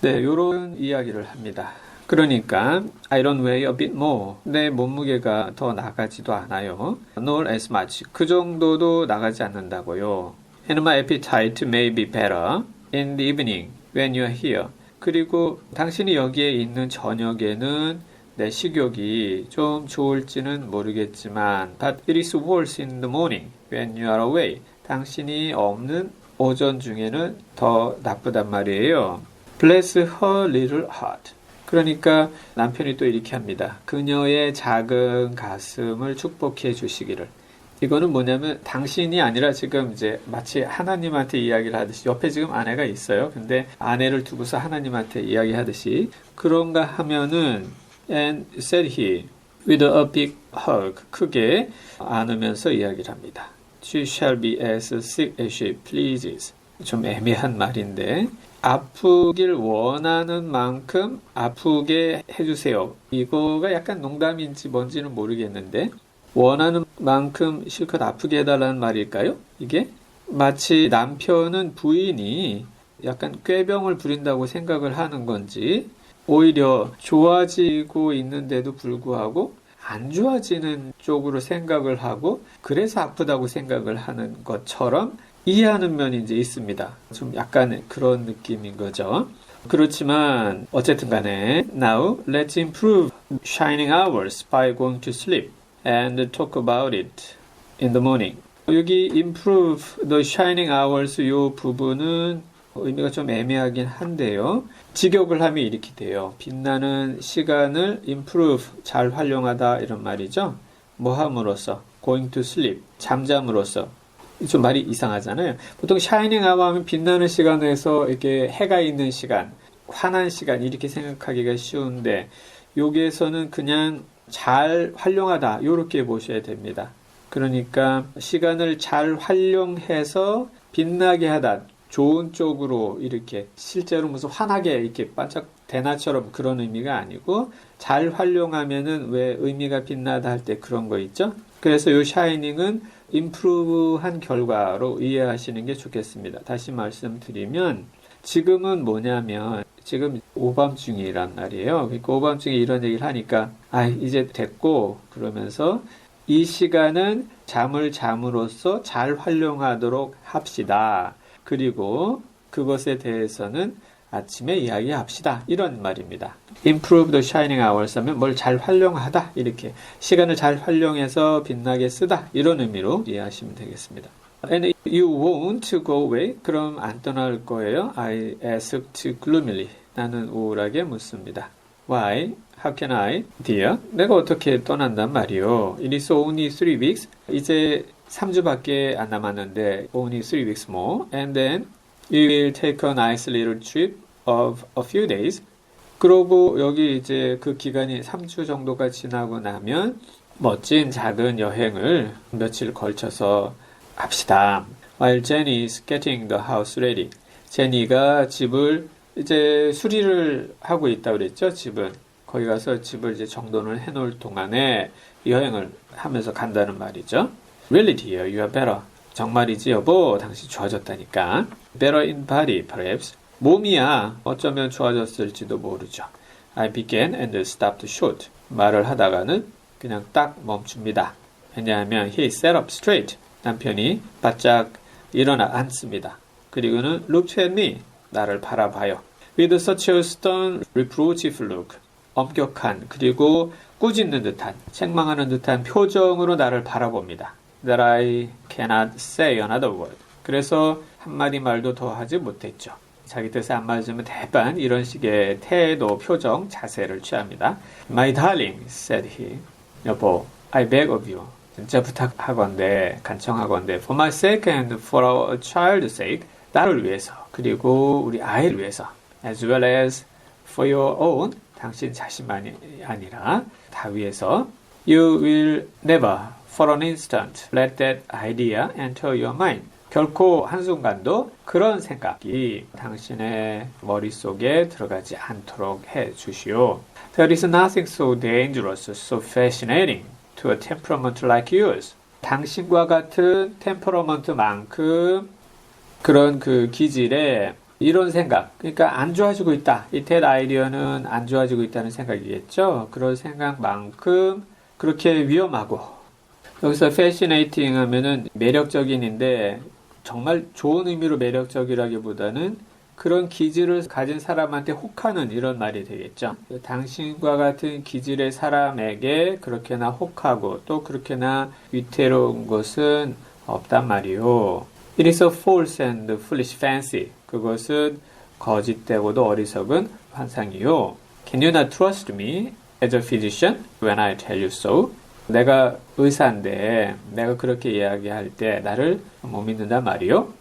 네, 요런 이야기를 합니다. 그러니까 I don't weigh a bit more. 내 몸무게가 더 나가지도 않아요. Nor as much. 그 정도도 나가지 않는다고요. And my appetite may be better in the evening when you're here. 그리고 당신이 여기에 있는 저녁에는 내 식욕이 좀 좋을지는 모르겠지만 But it is worse in the morning when you are away. 당신이 없는 오전 중에는 더 나쁘단 말이에요. Bless her little heart. 그러니까 남편이 또 이렇게 합니다. 그녀의 작은 가슴을 축복해 주시기를. 이거는 뭐냐면 당신이 아니라 지금 이제 마치 하나님한테 이야기를 하듯이 옆에 지금 아내가 있어요. 근데 아내를 두고서 하나님한테 이야기하듯이 그런가 하면은 and said he with a big hug 크게 안으면서 이야기를 합니다. She shall be as sick as she pleases. 좀 애매한 말인데 아프길 원하는 만큼 아프게 해주세요. 이거가 약간 농담인지 뭔지는 모르겠는데 원하는 만큼 실컷 아프게 해달라는 말일까요? 이게 마치 남편은 부인이 약간 꾀병을 부린다고 생각을 하는 건지 오히려 좋아지고 있는데도 불구하고 안 좋아지는 쪽으로 생각을 하고 그래서 아프다고 생각을 하는 것처럼 이해하는 면이 이제 있습니다. 좀 약간 그런 느낌인 거죠. 그렇지만 어쨌든 간에 now let's improve shining hours by going to sleep and talk about it in the morning. 여기 improve the shining hours 요 부분은 의미가 좀 애매하긴 한데요. 직역을 하면 이렇게 돼요. 빛나는 시간을 improve 잘 활용하다 이런 말이죠. 뭐 함으로써 going to sleep 잠잠으로써 좀 말이 이상하잖아요. 보통 샤이닝 아워 하면 빛나는 시간에서 이렇게 해가 있는 시간, 환한 시간 이렇게 생각하기가 쉬운데 여기에서는 그냥 잘 활용하다 이렇게 보셔야 됩니다. 그러니까 시간을 잘 활용해서 빛나게 하다 좋은 쪽으로 이렇게 실제로 무슨 환하게 이렇게 반짝 대나처럼 그런 의미가 아니고 잘 활용하면은 왜 의미가 빛나다 할 때 그런 거 있죠? 그래서 이 샤이닝은 임프루브한 결과로 이해하시는 게 좋겠습니다. 다시 말씀드리면 지금은 뭐냐면 지금 오밤중이란 말이에요. 그러니까 오밤중에 이런 얘기를 하니까 아 이제 됐고 그러면서 이 시간은 잠을 잠으로써 잘 활용하도록 합시다. 그리고 그것에 대해서는 아침에 이야기합시다. 이런 말입니다. improve the shining hours 하면 뭘 잘 활용하다. 이렇게 시간을 잘 활용해서 빛나게 쓰다. 이런 의미로 이해하시면 되겠습니다. And you won't go away. 그럼 안 떠날 거예요. I asked gloomily. 나는 우울하게 묻습니다. Why? How can I? Dear. 내가 어떻게 떠난단 말이요. It is only three weeks. 이제 3주밖에 안 남았는데 only three weeks more. And then You will take a nice little trip of a few days. 그러고 여기 이제 그 기간이 3주 정도가 지나고 나면 멋진 작은 여행을 며칠 걸쳐서 합시다. While Jenny is getting the house ready. 제니가 집을 이제 수리를 하고 있다 그랬죠, 집은. 거기 가서 집을 이제 정돈을 해 놓을 동안에 여행을 하면서 간다는 말이죠. Really dear, you are better. 정말이지 여보, 당신 좋아졌다니까. Better in body, perhaps. 몸이야. 어쩌면 좋아졌을지도 모르죠. I began and stopped short. 말을 하다가는 그냥 딱 멈춥니다. 왜냐하면 he sat up straight. 남편이 바짝 일어나 앉습니다. 그리고는 looked at me. 나를 바라봐요. With such a stern, reproachful look. 엄격한 그리고 꾸짖는 듯한 책망하는 듯한 표정으로 나를 바라봅니다. That I cannot say another word. 그래서 한마디 말도 더 하지 못했죠. 자기 뜻에 안 맞으면 대반 이런 식의 태도, 표정, 자세를 취합니다. My darling, said he. 여보, I beg of you. 진짜 부탁하건대, 간청하건대, for my sake and for our child's sake, 나를 위해서, 그리고 우리 아이를 위해서, as well as for your own, 당신 자신만이 아니라 다 위해서, you will never for an instant let that idea enter your mind. 결코 한순간도 그런 생각이 당신의 머릿속에 들어가지 않도록 해 주시오. There is nothing so dangerous, so fascinating to a temperament like yours. 당신과 같은 템퍼러먼트만큼 그런 그 기질에 이런 생각. 그러니까 안 좋아지고 있다. 이텟 아이디어는 안 좋아지고 있다는 생각이겠죠. 그런 생각만큼 그렇게 위험하고 여기서 fascinating 하면은 매력적인인데 정말 좋은 의미로 매력적이라기보다는 그런 기질을 가진 사람한테 혹하는 이런 말이 되겠죠. 당신과 같은 기질의 사람에게 그렇게나 혹하고 또 그렇게나 위태로운 것은 없단 말이요. It is a false and foolish fancy. 그것은 거짓되고도 어리석은 환상이요. Can you not trust me as a physician when I tell you so? 내가 의사인데 내가 그렇게 이야기할 때 나를 못 믿는단 말이요.